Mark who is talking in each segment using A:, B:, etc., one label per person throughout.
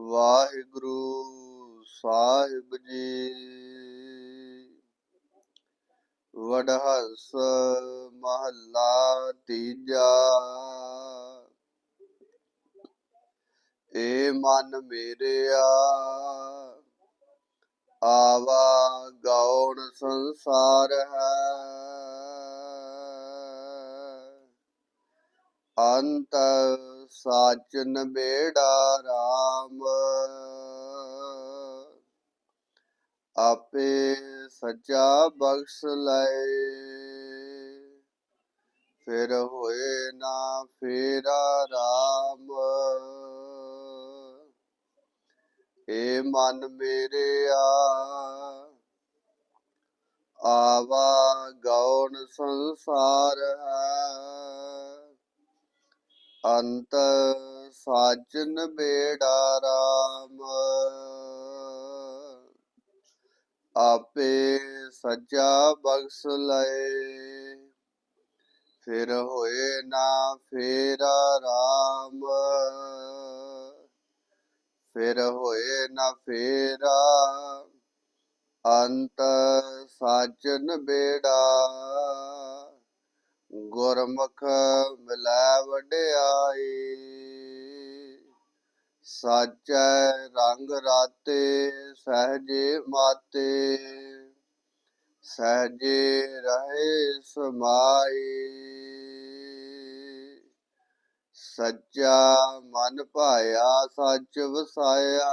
A: ਵਾਹਿਗੁਰੂ ਸਾਹਿਬ ਜੀ। ਵਡਹਸ ਮਹੱਲਾ ਤੀਜਾ। ਏ ਮਨ ਮੇਰਿਆ, ਆਵਾ ਗੌਣ ਸੰਸਾਰ ਹੈ। ਅੰਤ ਸਾਚਨ ਬੇੜਾ ਰਾਮ ਆਪੇ ਸੱਚਾ ਬਖਸ਼ ਲਏ। ਫਿਰ ਹੋਏ ਨਾ ਫੇਰਾ ਰਾਮ। ਏ ਮਨ ਮੇਰਿਆ ਆਵਾ ਗੌਣ ਸੰਸਾਰ ਹੈ। ਅੰਤ ਸਾਜਨ ਬੇੜਾ ਰਾਮ। ਆਪੇ ਸੱਚਾ ਬਖਸ਼ ਲਏ, ਫਿਰ ਹੋਏ ਨਾ ਫੇਰਾ ਰਾਮ। ਫਿਰ ਹੋਏ ਨਾ ਫੇਰਾ, ਅੰਤ ਸਾਜਨ ਬੇੜਾ। ਗੁਰਮੁਖ ਮਿਲੈ ਵਡਿਆਈ ਸਾਚੈ ਰੰਗ ਰਾਤੇ, ਸਹਜੇ ਮਾਤੇ। ਸਹਜੇ ਰਹੇ ਸਮਾਏ। ਸੱਚਾ ਮਨ ਭਾਇਆ, ਸੱਚ ਵਸਾਇਆ।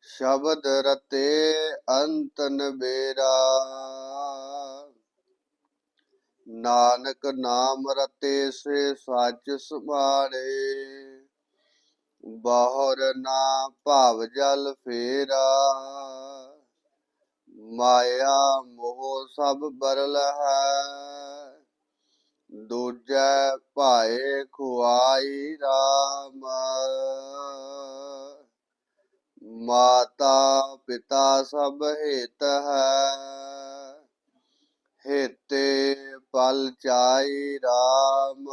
A: ਸ਼ਬਦ ਰਤੇ ਅੰਤਨ ਬੇਰਾ ਨਾਨਕ ਨਾਮ ਰਤੇ ਸੇ ਸੱਚ ਸੁਭਾਣੇ ਬਾਹਰ ਨਾ ਭਾਵ ਜਲ ਫੇਰਾ। ਮਾਇਆ ਮੋਹ ਸਭ ਬਰਲ ਹੈ। ਦੂਜੈ ਭਾਏ ਖੁਆਈ ਰਾਮ। ਮਾਤਾ ਪਿਤਾ ਸਭ ਹਿਤ ਹੈ। ਹਿਤੇ ਪਲ ਚਾਈ ਰਾਮ।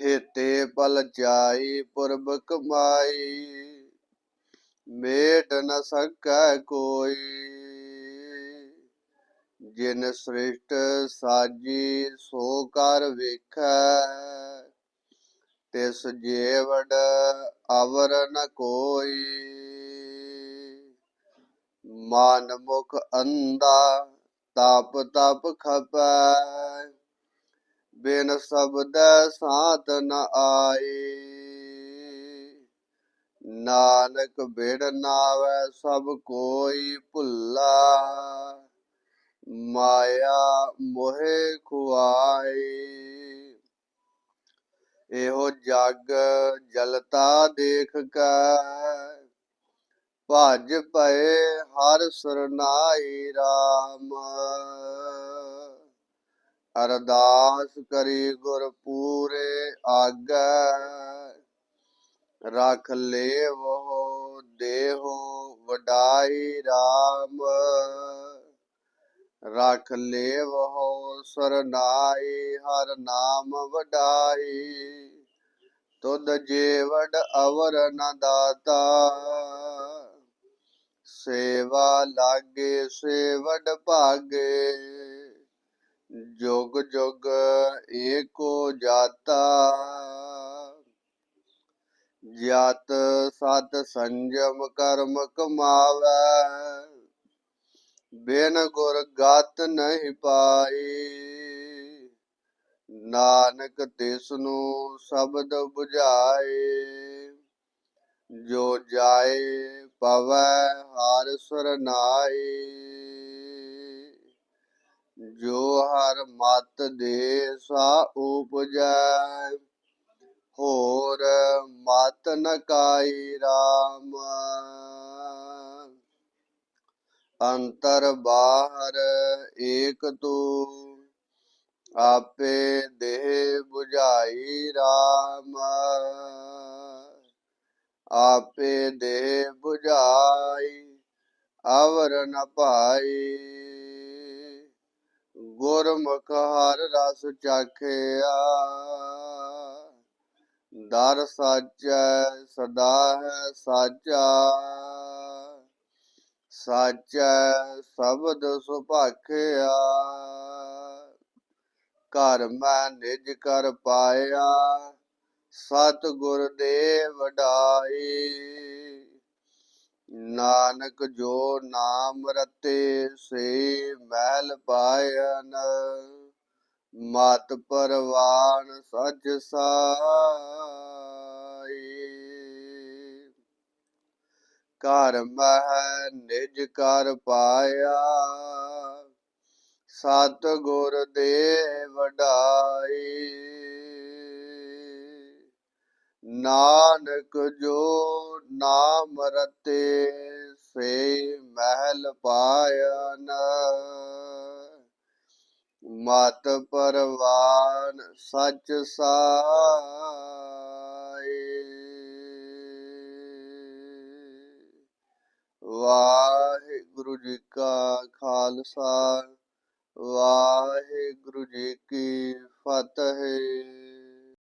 A: ਹਿਤੇ ਪਲ ਜਾਈ ਪੁਰਬ ਕਮਾਈ ਮੇਟ ਨ ਸਕੈ ਕੋਈ। ਜਿਨ ਸ੍ਰਿਸ਼ਟ ਸਾਜੀ ਸੋ ਕਰ ਵੇਖੈ, ਤਿਸ ਜੀਵੜ ਅਵਰ ਨ ਕੋਈ। ਮਨ ਮੁਖ ਅੰਦਾ ਤਪ ਤਪ ਖਪੈ ਬਿਨ ਸ਼ਬਦ ਸਾਤ ਨ ਆਏ। ਨਾਨਕ ਬਿੜ ਨਾਵੈ ਸਭ ਕੋਈ ਭੁੱਲਾ। ਮਾਇਆ ਮੋਹਿ ਖੁਆਏ। ਇਹੋ ਜਗ ਜਲਤਾ ਦੇਖ ਕੇ ਭਜ ਪਏ ਹਰ ਸਰਨਾਈ RAM ਅਰਦਾਸ ਕਰੀ ਗੁਰ ਪੂਰੇ ਆਗੈ। ਰਖ ਲੇਵੋ ਦੇਹੋ ਵਡਾਈ RAM ਰਖ ਲੇਵੋ ਸਰਨਾਈ ਹਰ ਨਾਮ ਵਡਾਈ। ਤੁਧ ਜੀਵੜ ਅਵਰ ਨ ਦਾਤਾ। ਸੇਵਾ ਲਾਗੇ ਸੇਵੜ ਭਾਗੇ। ਜੁਗ ਜੁਗ ਏਕੋ ਜਾਤਾ। ਜਤ ਸਤ ਸੰਜਮ ਕਰਮ ਕਮਾਵੈ। ਬਿਨ ਗੁਰ ਗਤ ਨਹੀਂ ਪਾਈ। ਨਾਨਕ ਤਿਸ ਨੂੰ ਸ਼ਬਦ 부ਝਾਏ ਜੋ ਜਾਏ ਪਵੈ ਹਰ ਸਰਨਾਈ ਜੋ ਹਰ ਮਤ ਦੇ ਸਾ ਉਪਜੈ, ਹੋਰ ਮਤ ਨ ਕਾਈ RAM ਅੰਤਰ ਬਾਹਰ ਏਕ ਤੂ, ਆਪੇ ਦੇਹ 부ਝਾਈ RAM ਆਪੇ ਦੇਹ 부ਝਾਈ ਅਵਰ ਨ ਪਾਈ ਗੁਰਮੁਖ ਹਰ ਰਸ ਚਾਖਿਆ। ਦਰ ਸਾਚੈ ਸਦਾ ਹੈ ਸਾਚਾ। ਸਾਚੈ ਸ਼ਬਦ ਸੁਭਾਖਿਆ। ਘਰ ਮੈਂ ਨਿਜ ਕਰ ਪਾਇਆ। ਸਤ ਗੁਰ ਦੇ ਵਡਾਈ ਨਾਨਕ ਜੋ ਨਾਮ ਰਤੇ ਸੇ ਮਹਿਲ ਪਾਇਨ, ਮਤ ਪਰਵਾਨ ਸਜ ਸਾਈ ਘਰ ਮਹਿ ਨਿਜ ਕਰ ਪਾਇਆ ਸਤ ਗੁਰ ਦੇ ਵਡਾਈ ਨਾਨਕ ਜੋ ਨਾਮ ਰਤੇ ਸੇ ਮਹਿਲ ਪਾਇਨ ਮਤ ਪਰਵਾਨ ਸੱਚ ਸਾਈ ਵਾਹਿਗੁਰੂ ਜੀ ਕਾ ਖਾਲਸਾ, ਵਾਹਿਗੁਰੂ ਜੀ ਕੀ ਫਤਿਹ।